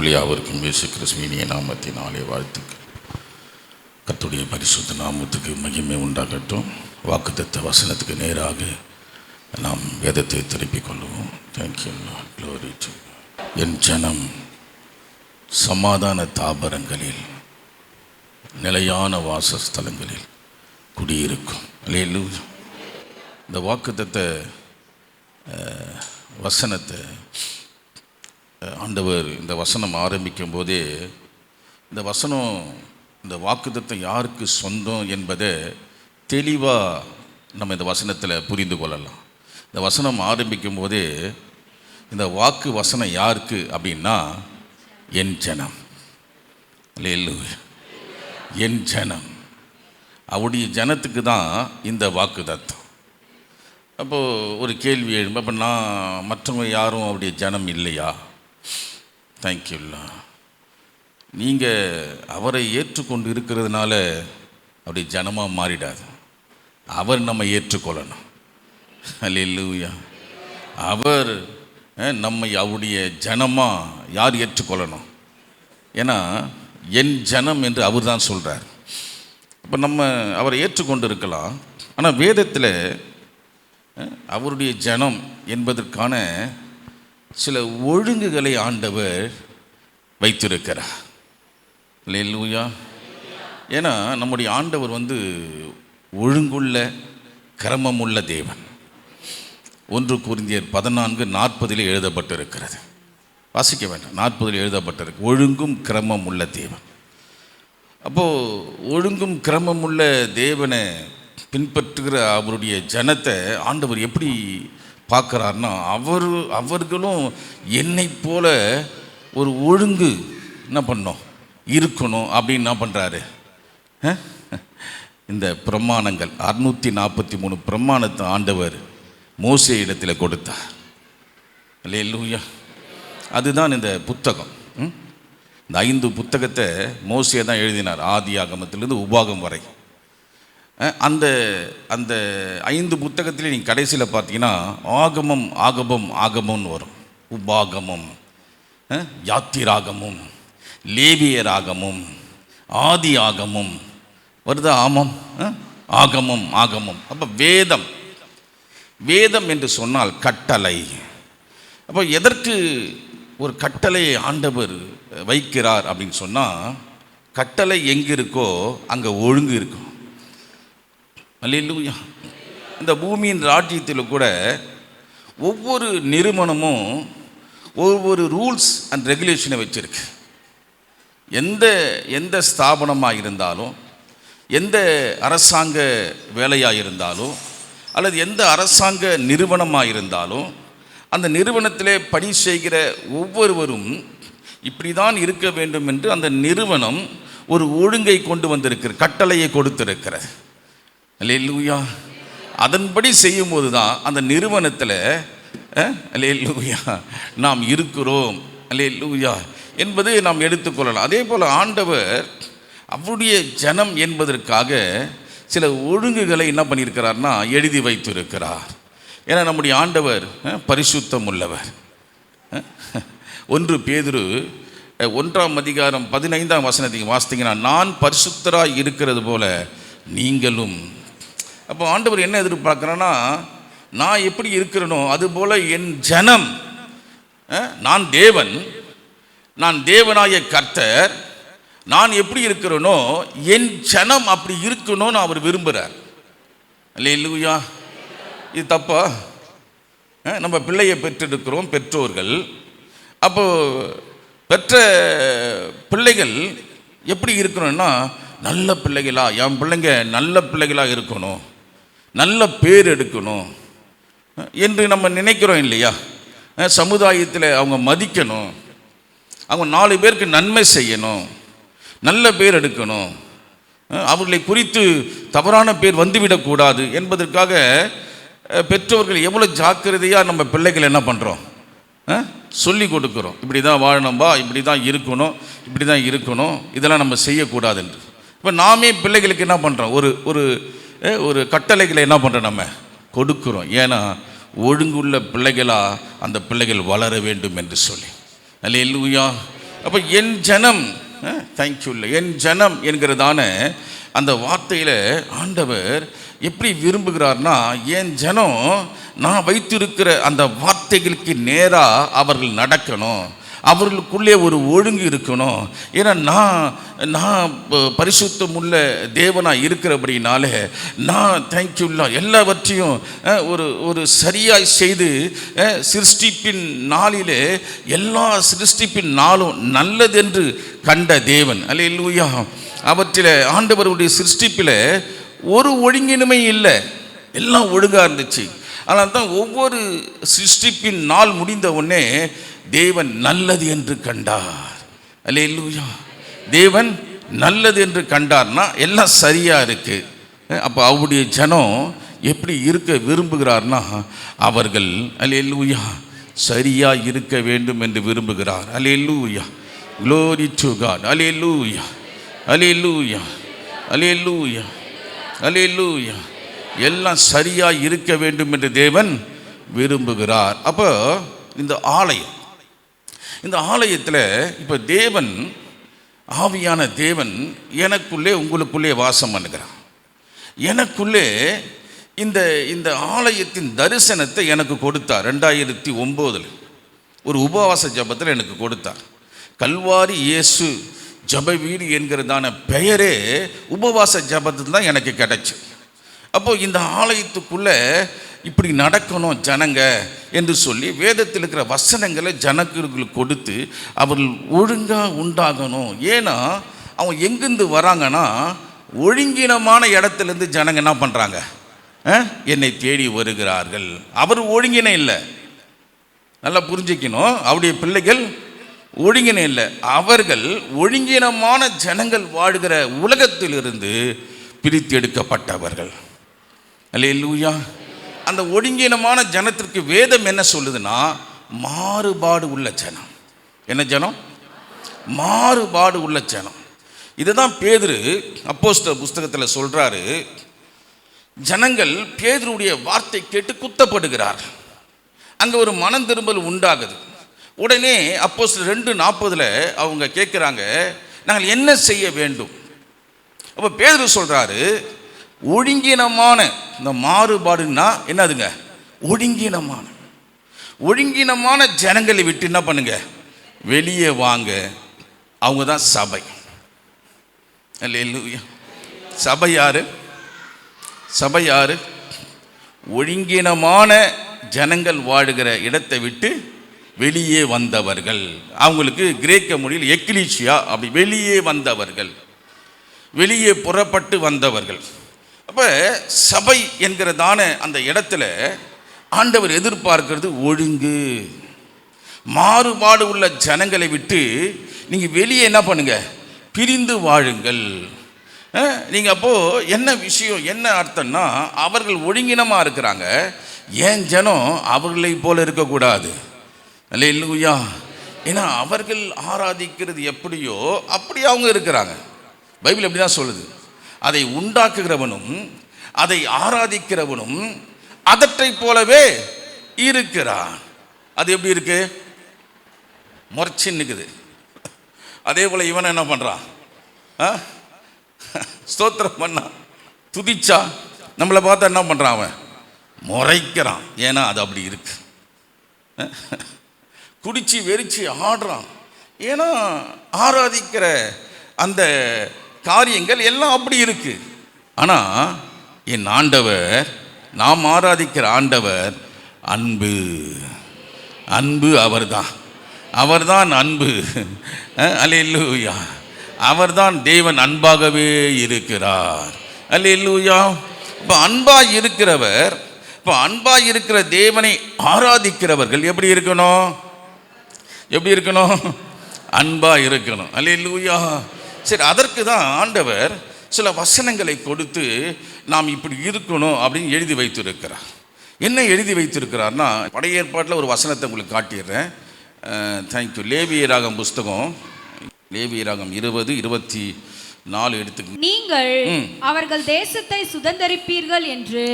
உங்கள் யாவருக்கும் இயேசு நாமத்தின் நாமத்தினாலே வாழ்த்துக்கள். கத்துடைய பரிசுத்த நாமத்துக்கு மகிமை உண்டாகட்டும். வாக்குத்தத்த வசனத்துக்கு நேராக நாம் வேதத்தை திருப்பிக் கொள்வோம். தேங்க்யூ க்ளோரி என் ஜனம் சமாதான தாபரங்களில் நிலையான வாசஸ்தலங்களில் குடியிருக்கும். இல்லையிலு இந்த வாக்குத்தத்த வசனத்தை ஆண்டவர் இந்த வசனம் ஆரம்பிக்கும் போதே இந்த வசனம் இந்த வாக்குத்தத்தம் யாருக்கு சொந்தம் என்பதை தெளிவாக நம்ம இந்த வசனத்தில் புரிந்து கொள்ளலாம். இந்த வசனம் ஆரம்பிக்கும் போதே இந்த வாக்கு வசனம் யாருக்கு அப்படின்னா என் ஜனம். என் ஜனம். அவருடைய ஜனத்துக்கு தான் இந்த வாக்கு தத்தம் அப்போது ஒரு கேள்வி எழும்ப அப்போ நான் மற்றவங்க யாரும் அவருடைய ஜனம் இல்லையா? தேங்க்யூல்லா நீங்கள் அவரை ஏற்றுக்கொண்டு இருக்கிறதுனால அப்படி ஜனமாக மாறிடாது. அவர் நம்ம ஏற்றுக்கொள்ளணும். அல்லேலூயா அவர் நம்மை அவருடைய ஜனமாக யார் ஏற்றுக்கொள்ளணும்? ஏன்னா என் ஜனம் என்று அவர் தான் சொல்கிறார் இப்போ நம்ம அவரை ஏற்றுக்கொண்டு இருக்கலாம் ஆனால் வேதத்தில் அவருடைய ஜனம் என்பதற்கான சில ஒழுங்குகளை ஆண்டவர் வைத்திருக்கிறார். இல்லையா ஏன்னா நம்முடைய ஆண்டவர் வந்து ஒழுங்குள்ள கிரமமுள்ள தேவன். ஒன்று குறிந்தியர் பதினான்கு நாற்பதில் எழுதப்பட்டிருக்கிறது. வாசிக்க வேண்டாம். நாற்பதில் எழுதப்பட்டிருக்கு. ஒழுங்கும் கிரமம் உள்ள தேவன். அப்போது ஒழுங்கும் கிரமம் உள்ள தேவனை பின்பற்றுகிற அவருடைய ஜனத்தை ஆண்டவர் எப்படி பார்க்குறாருன்னா அவர் அவர்களும் என்னை போல ஒரு ஒழுங்கு என்ன பண்ணோம் இருக்கணும் அப்படின்னு என்ன பண்ணுறாரு இந்த பிரமாணங்கள் அறுநூற்றி நாற்பத்தி மூணு பிரமாணத்தை ஆண்டவர் மோசே இடத்துல கொடுத்தார். அல்லேலூயா. அதுதான் இந்த புத்தகம். ம்? இந்த ஐந்து புத்தகத்தை மோசியை தான் எழுதினார் ஆதி ஆகமத்திலேருந்து உபாகம் வரை. அந்த அந்த ஐந்து புத்தகத்திலே நீங்கள் கடைசியில் பார்த்தீங்கன்னா ஆகமம் ஆகமம் ஆகமம்னு வரும். உபாகமம் யாத்திராகமும் லேவியராகமும் ஆதி ஆகமும் வருதா ஆமம்? ஆகமம் ஆகமம். அப்போ வேதம். வேதம் என்று சொன்னால் கட்டளை. அப்போ எதற்கு ஒரு கட்டளையை ஆண்டவர் வைக்கிறார் அப்படின்னு சொன்னால் கட்டளை எங்கே இருக்கோ அங்கே ஒழுங்கு இருக்கும். அல்லூயா இந்த பூமியின் ராஜ்யத்தில் கூட ஒவ்வொரு நிறுவனமும் ஒவ்வொரு ரூல்ஸ் அண்ட் ரெகுலேஷனை வச்சுருக்கு. எந்த எந்த ஸ்தாபனமாக இருந்தாலும் எந்த அரசாங்க வேலையாக இருந்தாலும் அல்லது எந்த அரசாங்க நிறுவனமாக இருந்தாலும் அந்த நிறுவனத்திலே பணி செய்கிற ஒவ்வொருவரும் இப்படி தான் இருக்க வேண்டும் என்று அந்த நிறுவனம் ஒரு ஒழுங்கை கொண்டு வந்திருக்கிற கட்டளையை கொடுத்திருக்கிறது. அல்லேலூயா. அதன்படி செய்யும்போது தான் அந்த நிறுவனத்தில் அல்லேலூயா நாம் இருக்கிறோம். அல்லேலூயா. என்பதை நாம் எடுத்துக்கொள்ளலாம் அதே போல் ஆண்டவர் அவருடைய ஜனம் என்பதற்காக சில ஒழுங்குகளை என்ன பண்ணியிருக்கிறார்னா எழுதி வைத்திருக்கிறார். ஏன்னா நம்முடைய ஆண்டவர் பரிசுத்தம் உள்ளவர். ஒன்று பேதுரு ஒன்றாம் அதிகாரம் பதினைந்தாம் வசனத்தை வாசித்தீங்கன்னா நான் பரிசுத்தராக இருக்கிறது போல நீங்களும் அப்போ ஆண்டவர் என்ன எதிர்பார்க்குறேன்னா நான் எப்படி இருக்கிறனோ அதுபோல் என் ஜனம் நான் தேவன் நான் தேவனாய கர்த்தர் நான் எப்படி இருக்கிறேனோ என் ஜனம் அப்படி இருக்கணும்னு அவர் விரும்புகிறார் இல்லையா இது தப்பா? நம்ம பிள்ளையை பெற்றெடுக்கிறோம் பெற்றோர்கள். அப்போ பெற்ற பிள்ளைகள் எப்படி இருக்கணும்னா நல்ல பிள்ளைகளா என் பிள்ளைங்க நல்ல பிள்ளைகளாக இருக்கணும். நல்ல பேர் எடுக்கணும். என்று நம்ம நினைக்கிறோம் இல்லையா? சமுதாயத்தில் அவங்க மதிக்கணும். அவங்க நாலு பேருக்கு நன்மை செய்யணும். நல்ல பேர் எடுக்கணும். அவர்களை குறித்து தவறான பேர் வந்துவிடக்கூடாது என்பதற்காக பெற்றோர்கள் எவ்வளோ ஜாக்கிரதையாக நம்ம பிள்ளைகள் என்ன பண்ணுறோம் சொல்லி கொடுக்குறோம். இப்படி தான் வாழணும்பா இப்படி தான் இருக்கணும் இப்படி தான் இருக்கணும். இதெல்லாம் நம்ம செய்யக்கூடாது என்று. இப்போ நாமே பிள்ளைகளுக்கு என்ன பண்ணுறோம் ஒரு ஒரு ஒரு கட்டளைகளை என்ன பண்ணுறோம் நம்ம? கொடுக்குறோம். ஏன்னா ஒழுங்குள்ள பிள்ளைகளாக அந்த பிள்ளைகள் வளர வேண்டும் என்று சொல்லி. அல்லேலூயா. அப்போ என் ஜனம் தேங்க்யூ இல்லை என் ஜனம் என்கிறதான அந்த வார்த்தையில் ஆண்டவர் எப்படி விரும்புகிறார்னா என் ஜனம் நான் வைத்திருக்கிற அந்த வார்த்தைகளுக்கு நேராக அவர்கள் நடக்கணும். அவர்களுக்குள்ளே ஒரு ஒழுங்கு இருக்கணும். ஏன்னா நான் நான் பரிசுத்தம் உள்ள தேவனாக இருக்கிறபடினாலே நான் தேங்க்யூல்லா எல்லாவற்றையும் ஒரு ஒரு சரியாய் செய்து சிருஷ்டிப்பின் நாளிலே எல்லா சிருஷ்டிப்பின் நாளும் நல்லதென்று கண்ட தேவன். அல்லேலூயா அவற்றில் ஆண்டவருடைய சிருஷ்டிப்பில் ஒரு ஒழுங்கினுமே இல்லை. எல்லாம் ஒழுங்காக இருந்துச்சு. ஆனால் தான் ஒவ்வொரு சிருஷ்டிப்பின் நாள் முடிந்த உடனே தேவன் நல்லது என்று கண்டார். அல்லேலூயா. தேவன் நல்லது என்று கண்டார்னா எல்லாம் சரியாக இருக்குது அப்போ அவருடைய ஜனம் எப்படி இருக்க விரும்புகிறார்னா அவர்கள் அல்லேலூயா சரியா இருக்க வேண்டும் என்று விரும்புகிறார். அலே லூயா லோரி சுகாட் அலே லூயா அலே லூயா அலே லூயா அலே லூயா எல்லாம் சரியாக இருக்க வேண்டும் என்று தேவன் விரும்புகிறார். அப்போ இந்த ஆலயம் இந்த ஆலயத்தில் இப்போ தேவன் ஆவியான தேவன் எனக்குள்ளே உங்களுக்குள்ளே வாசம் பண்ணுகிறான் எனக்குள்ளே இந்த இந்த ஆலயத்தின் தரிசனத்தை எனக்கு கொடுத்தார். ரெண்டாயிரத்தி ஒம்போதில் ஒரு உபவாச ஜபத்தில் எனக்கு கொடுத்தார். கல்வாரி இயேசு ஜப வீடு என்கிறதான பெயரே உபவாச ஜபத்தில் தான் எனக்கு கிடச்சி. அப்போது இந்த ஆலயத்துக்குள்ளே இப்படி நடக்கணும் ஜனங்க என்று சொல்லி வேதத்தில் இருக்கிற வசனங்களை ஜனங்களுக்கு கொடுத்து அவர்கள் ஒழுங்காக உண்டாகணும். ஏன்னா அவங்க எங்கேருந்து வராங்கன்னா ஒழுங்கினமான இடத்துலேருந்து ஜனங்க என்ன பண்ணுறாங்க என்னை தேடி வருகிறார்கள். அவர் ஒழுங்கின இல்லை. நல்லா புரிஞ்சுக்கணும். அவருடைய பிள்ளைகள் ஒழுங்கின இல்லை. அவர்கள் ஒழுங்கினமான ஜனங்கள் வாழ்கிற உலகத்திலிருந்து பிரித்து எடுக்கப்பட்டவர்கள் அல்லேலூயா. அந்த ஒழுங்கினமான ஜனத்திற்கு வேதம் என்ன சொல்லுதுன்னா மாறுபாடு உள்ள ஜனம். என்ன ஜனம்? மாறுபாடு உள்ள ஜனம். இதுதான் பேதுரு அப்போஸ்தல புஸ்தகத்தில் சொல்கிறாரு ஜனங்கள் பேதுருடைய வார்த்தை கேட்டு குத்தப்படுகிறார். அங்கே ஒரு மனம் திரும்பல் உண்டாகுது. உடனே அப்போ ரெண்டு நாற்பதில் அவங்க கேட்குறாங்க நாங்கள் என்ன செய்ய வேண்டும்? அப்போ பேதுரு சொல்கிறாரு ஒழுங்கினமான இந்த மாறுபாடுன்னா என்னதுங்க? ஒழுங்கினமான. ஒழுங்கினமான ஜனங்களை விட்டு என்ன பண்ணுங்க? வெளியே வாங்க. அவங்க தான் சபை. அல்லேலூயா. சபை யாரு? சபை யாரு? ஒழுங்கினமான ஜனங்கள் வாழுகிற இடத்தை விட்டு வெளியே வந்தவர்கள். அவங்களுக்கு கிரேக்க மொழியில் எக்லீஷியா அப்படி வெளியே வந்தவர்கள். வெளியே புறப்பட்டு வந்தவர்கள். அப்போ சபை என்கிறதான அந்த இடத்துல ஆண்டவர் எதிர்பார்க்கிறது ஒழுங்கு. மாறுபாடு உள்ள ஜனங்களை விட்டு நீங்கள் வெளியே என்ன பண்ணுங்க? பிரிந்து வாழுங்கள். நீங்கள் அப்போது என்ன விஷயம் என்ன அர்த்தம்னா அவர்கள் ஒழுங்கினமாக இருக்கிறாங்க. ஏன் ஜனம் அவர்களை போல இருக்கக்கூடாது? அல்ல இல்லையா ஏன்னா அவர்கள் ஆராதிக்கிறது எப்படியோ அப்படி அவங்க இருக்கிறாங்க. பைபிள் எப்படி தான் சொல்லுது. அதை உண்டாக்குகிறவனும் அதை ஆராதிக்கிறவனும் அதற்றை போலவே இருக்கிறான். அது எப்படி இருக்கு? முறைச்சின்னுக்குது அதே போல் இவன் என்ன பண்ணுறான் ஆ? ஸ்தோத்திரம் பண்ணான் துதிச்சா? நம்மளை பார்த்தா என்ன பண்ணுறான் அவன்? முறைக்கிறான். ஏன்னா அது அப்படி இருக்கு. குடிச்சு வெறிச்சு ஆடுறான். ஏன்னா ஆராதிக்கிற அந்த காரியங்கள் எல்லாம் அப்படி இருக்கு. ஆனால் என் ஆண்டவர் நாம் ஆராதிக்கிற ஆண்டவர் அன்பு. அன்பு அவர்தான். அவர்தான் அன்பு. அல்லேலூயா. அவர்தான் தேவன் அன்பாகவே இருக்கிறார். அல்லேலூயா. இப்போ அன்பாக இருக்கிறவர் இப்போ அன்பாக இருக்கிற தேவனை ஆராதிக்கிறவர்கள் எப்படி இருக்கணும்? எப்படி இருக்கணும்? அன்பாக இருக்கணும். அல்லேலூயா. சரி அதற்கு தான் ஆண்டவர் சில வசனங்களை கொடுத்து நாம் இப்படி இருக்கணும் அப்படின்னு எழுதி வைத்திருக்கிறார். என்ன எழுதி வைத்திருக்கிறார்னா பழைய ஏற்பாட்டில் ஒரு வசனத்தை உங்களுக்கு காட்டிடுறேன். தேங்க்யூ லேவியராகம் புஸ்தகம் லேவியராகம் இருபது இருபத்தி நாலு எடுத்துக்கங்க நீங்கள். அவர்கள் தேசத்தை சுதந்தரிப்பீர்கள் என்று.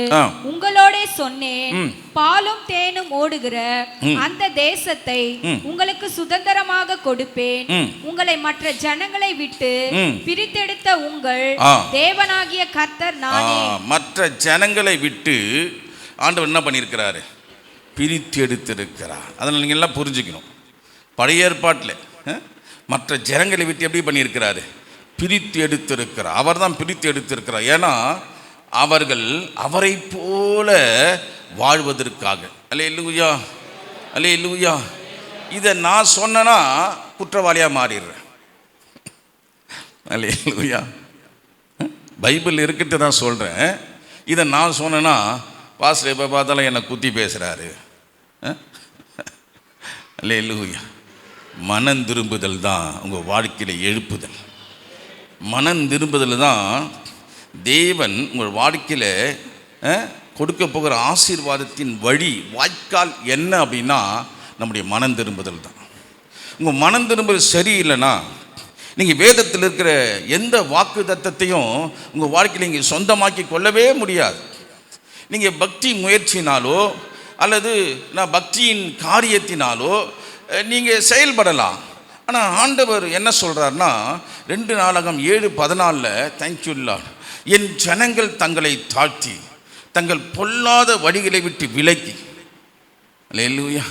உங்களோடே சொன்னேன். பாலும் தேனும் ஓடுகிற. அந்த தேசத்தை. உங்களுக்கு சுதந்திரமாக கொடுப்பேன். உங்களை மற்ற ஜனங்களை விட்டு. பிரித்தெடுத்த உங்கள். தேவனாகிய கர்த்தர் நானே மற்ற ஜனங்களை விட்டு ஆண்டவர் என்ன பண்ணியிருக்கிறாரு பிரித்து எடுத்திருக்கிறார் அதனால் நீங்கள் எல்லாம் புரிஞ்சுக்கணும் பழைய ஏற்பாட்டில் மற்ற ஜனங்களை விட்டு எப்படி பண்ணியிருக்கிறாரு பிரித்து எடுத்திருக்கிறார். அவர் தான் பிரித்து எடுத்திருக்கிறார். ஏன்னா அவர்கள் அவரை போல வாழ்வதற்காக. அல்லே இல்லையா அல்லே இல்லையா இதை நான் சொன்னேன்னா குற்றவாளியாக மாறிடுறேன். அல்லே இல்லையா பைபிள் இருக்கிட்டு தான் சொல்கிறேன் இதை நான் சொன்னேன்னா பாஸ்டர் எப்போ பார்த்தாலும் என்னை குத்தி பேசுகிறாரு அல்லே லூயா மனம் திரும்புதல் தான் உங்கள் வாழ்க்கையில் எழுப்புதல். மனம் திரும்புதல் தான் தேவன் உங்கள் வாழ்க்கையில் கொடுக்க போகிற ஆசீர்வாதத்தின் வழி வாய்க்கால் என்ன அப்படின்னா நம்முடைய மனம் திரும்புதல் தான் உங்கள் மனம் திரும்புதல் சரியில்லைன்னா நீங்கள் வேதத்தில் இருக்கிற எந்த வாக்கு தத்தத்தையும் உங்கள் வாழ்க்கையில் நீங்கள் சொந்தமாக்கி கொள்ளவே முடியாது. நீங்கள் பக்தி முயற்சினாலோ அல்லது நான் பக்தியின் காரியத்தினாலோ நீங்கள் செயல்படலாம். ஆனால் ஆண்டவர் என்ன சொல்கிறாருன்னா ரெண்டு நாளகம் ஏழு பதினாலில் தேங்க்யூல்லா என் ஜனங்கள் தங்களை தாழ்த்தி தங்கள் பொல்லாத வழிகளை விட்டு விலக்கி. அல்லேலூயா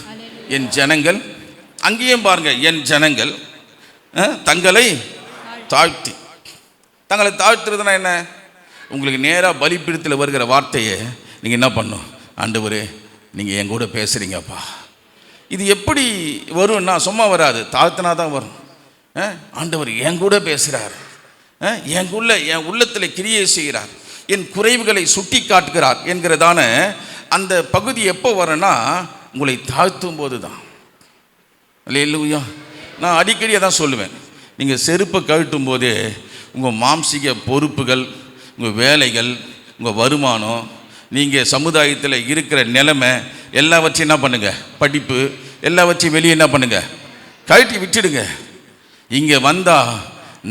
என் ஜனங்கள் அங்கேயும் பாருங்க என் ஜனங்கள் தங்களை தாழ்த்தி. தங்களை தாழ்த்துறதுனா என்ன? உங்களுக்கு நேராக பலிப்பீடத்தில் வருகிற வார்த்தையை நீங்கள் என்ன பண்ணும்? ஆண்டவரே நீங்கள் என் கூட பேசுகிறீங்கப்பா இது எப்படி வரும்னா சும்மா வராது. தாழ்த்தினா தான் வரும் ஆண்டவர் என் கூட பேசுகிறார். அஹ், என் உள்ள என் உள்ளத்தில் கிரியை செய்கிறார். என் குறைவுகளை சுட்டி காட்டுகிறார் என்கிறதான அந்த பகுதி எப்போ வரனா உங்களை தாழ்த்தும் போது தான் இல்லையா நான் அடிக்கடி தான் சொல்லுவேன். நீங்கள் செருப்பை கழட்டும் போதே உங்கள் மாம்சிக பொறுப்புகள் உங்கள் வேலைகள் உங்கள் வருமானம் நீங்கள் சமுதாயத்தில் இருக்கிற நிலைமை எல்லாவற்றையும் என்ன பண்ணுங்கள் படிப்பு எல்லாவற்றையும் வெளியே என்ன பண்ணுங்கள் கழட்டி விட்டுடுங்க. இங்கே வந்தால்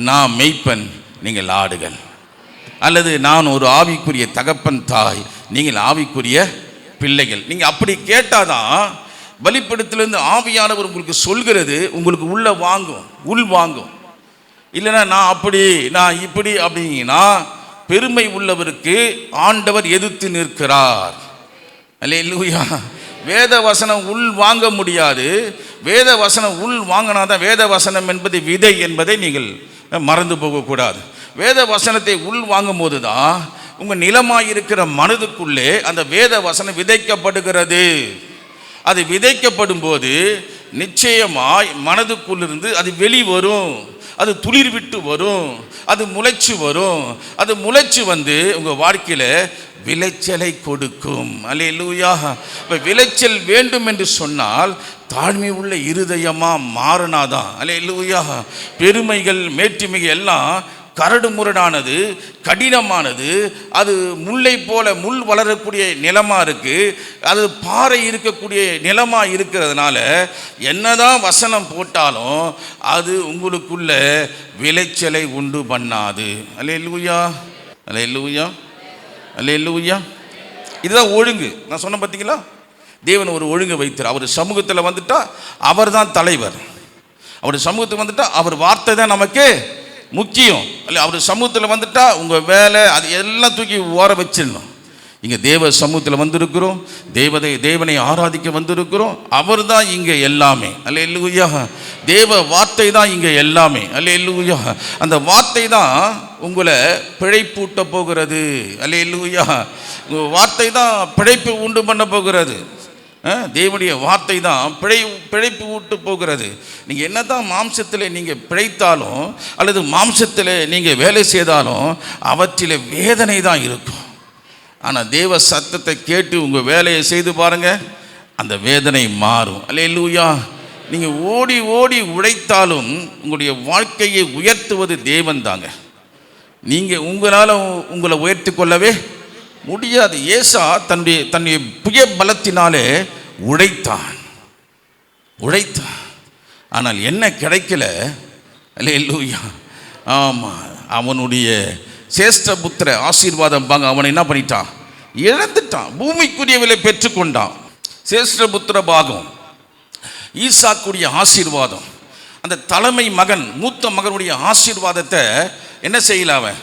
நான் மெய்ப்பன் நீங்கள் ஆடுகள். அல்லது நான் ஒரு ஆவிக்குரிய தகப்பன் தாய் நீங்கள் ஆவிக்குரிய பிள்ளைகள். நீங்கள் அப்படி கேட்டாதான் பலிப்படத்திலிருந்து ஆவியானவர் உங்களுக்கு சொல்கிறது உங்களுக்கு உள்ள வாங்கும் உள் வாங்கும். இல்லைன்னா நான் அப்படி நான் இப்படி அப்படிங்கன்னா பெருமை உள்ளவருக்கு ஆண்டவர் எதிர்த்து நிற்கிறார். அல்லேலூயா வேத வசனம் உள் வாங்க முடியாது. வேத வசனம் உள் வாங்கினா தான் வேத வசனம் என்பது விதை என்பதை நீங்கள் மறந்து போகக்கூடாது. வேத வசனத்தை உள் வாங்கும் போது தான் உங்கள் நிலமாயிருக்கிற மனதுக்குள்ளே அந்த வேத வசனம் விதைக்கப்படுகிறது. அது விதைக்கப்படும் போது நிச்சயமாய் மனதுக்குள்ளிருந்து அது வெளிவரும். அது துளிர் விட்டு வரும் அது முளைச்சு வரும். அது முளைச்சு வந்து உங்கள் வாழ்க்கையில் விளைச்சலை கொடுக்கும். அல்லேலூயா. இப்போ விளைச்சல் வேண்டும் என்று சொன்னால் தாழ்மை உள்ள இருதயமாக மாறினாதான். அல்லேலூயா. பெருமைகள் மேற்றுமைகள் எல்லாம் கரடு முரடானது கடினமானது அது முல்லை போல முள் வளரக்கூடிய நிலமாக இருக்குது அது பாறை இருக்கக்கூடிய நிலமாக இருக்கிறதுனால என்னதான் வசனம் போட்டாலும் அது உங்களுக்குள்ள விளைச்சலை உண்டு பண்ணாது. அல்ல இல்லையா அல்ல இல்லையா அல்ல இல்லையா இதுதான் ஒழுங்கு. நான் சொன்னேன் பார்த்தீங்களா தேவன் ஒரு ஒழுங்கு வைத்தார் அவர் சமூகத்தில் வந்துட்டா அவர் தான் தலைவர். அவர் சமூகத்துக்கு வந்துட்டால் அவர் வார்த்தை தான் நமக்கு முக்கியம். அல்ல அவர் சமூகத்தில் வந்துட்டா உங்கள் வேலை அது எல்லாம் தூக்கி ஓர வச்சிடணும். இங்கே தேவ சமூகத்தில் வந்திருக்கிறோம் தேவதை தேவனை ஆராதிக்க வந்திருக்கிறோம் அவர் தான் இங்கே எல்லாமே. அல்ல இல்லையா தேவ வார்த்தை தான் இங்கே எல்லாமே. அல்ல இல்லையா அந்த வார்த்தை தான் உங்களை பிழைப்பூட்ட போகிறது. அல்ல இல்லையா உங்கள் வார்த்தை தான் பிழைப்பு உண்டு பண்ண போகிறது. தேவனுடைய வார்த்தை தான் பிழை பிழைப்பு விட்டு போகிறது. நீங்கள் என்ன தான் மாம்சத்தில் நீங்கள் பிழைத்தாலும் அல்லது மாம்சத்தில் நீங்கள் வேலை செய்தாலும் அவற்றில் வேதனை தான் இருக்கும். ஆனால் தேவ சத்தத்தை கேட்டு உங்கள் வேலையை செய்து பாருங்கள் அந்த வேதனை மாறும். அல்ல லூயா நீங்கள் ஓடி ஓடி உழைத்தாலும் உங்களுடைய வாழ்க்கையை உயர்த்துவது தேவன் தாங்க. நீங்கள் உங்களால் உங்களை உயர்த்தி கொள்ளவே முடியாது. ஏசா தன்னுடைய தன்னுடைய புய பலத்தினாலே உழைத்தான். உழைத்தான். ஆனால் என்ன கிடைக்கல? அல்ல லூயா ஆமாம் அவனுடைய சேஷ்ட புத்திர ஆசீர்வாதம் பாங்க அவனை என்ன பண்ணிட்டான்? இழந்துட்டான். பூமிக்குரிய விலை பெற்றுக்கொண்டான். சேஷ்ட புத்திர பாகம். ஈசாக்குடைய ஆசீர்வாதம். அந்த தலைமை மகன் மூத்த மகனுடைய ஆசீர்வாதத்தை என்ன செய்யல அவன்?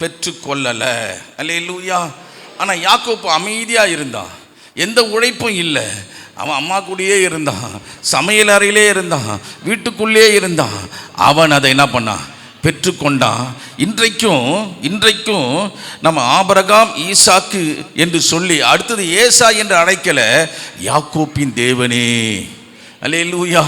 பெற்றுக்கொள்ளலை. அல்லேலூயா. ஆனால் யாக்கோப்பு அமைதியாக இருந்தான் எந்த உழைப்பும் இல்லை. அவன் அம்மா கூடயே இருந்தான் சமையல் அறையிலே இருந்தான் வீட்டுக்குள்ளேயே இருந்தான் அவன் அதை என்ன பண்ணான் பெற்றுக்கொண்டான். இன்றைக்கும் இன்றைக்கும் நம்ம ஆபரகாம் ஈசாக்கு என்று சொல்லி அடுத்தது ஏசா என்று அழைக்கல யாக்கோப்பின் தேவனே. அல்லேலூயா.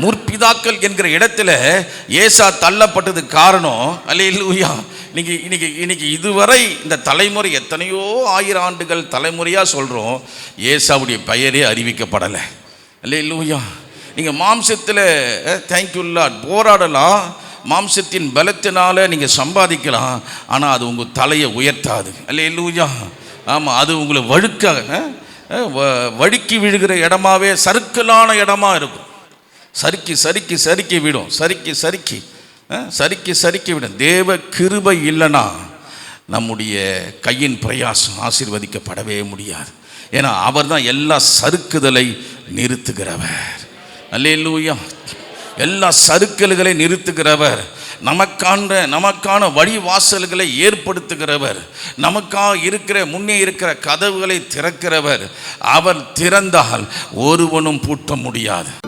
முற்பிதாக்கள் என்கிற இடத்துல ஏசா தள்ளப்பட்டது காரணம் அல்லேலூயா. இன்னைக்கு இன்னைக்கு இன்னைக்கு இதுவரை இந்த தலைமுறை எத்தனையோ ஆயிரம் ஆண்டுகள் தலைமுறையாக சொல்கிறோம் ஏசாவுடைய பெயரே அறிவிக்கப்படலை. அல்லேலூயா. நீங்கள் மாம்சத்தில் தேங்க்யூல்லா போராடலாம். மாம்சத்தின் பலத்தினால நீங்கள் சம்பாதிக்கலாம் ஆனால் அது உங்கள் தலையை உயர்த்தாது. அல்லேலூயா. ஆமாம் அது உங்களை வழுக்க வ- வழுக்கி விழுகிற இடமாவே சறுக்கலான இடமா இருக்கும். சறுக்கி சறுக்கி சறுக்கி விடும். சறுக்கி சறுக்கி. சறுக்கி சறுக்கி விடும். தேவ கிருபை இல்லைன்னா நம்முடைய கையின் பிரயாசம் ஆசீர்வதிக்கப்படவே முடியாது. ஏன்னா அவர் தான் எல்லா சறுக்குதலை நிறுத்துகிறவர். அல்லேலூயா. எல்லா சறுக்கல்களை நிறுத்துகிறவர். நமக்கான நமக்கான வழிவாசல்களை ஏற்படுத்துகிறவர். நமக்காக இருக்கிற முன்னே இருக்கிற கதவுகளை திறக்கிறவர். அவர் திறந்தால் ஒருவனும் பூட்ட முடியாது.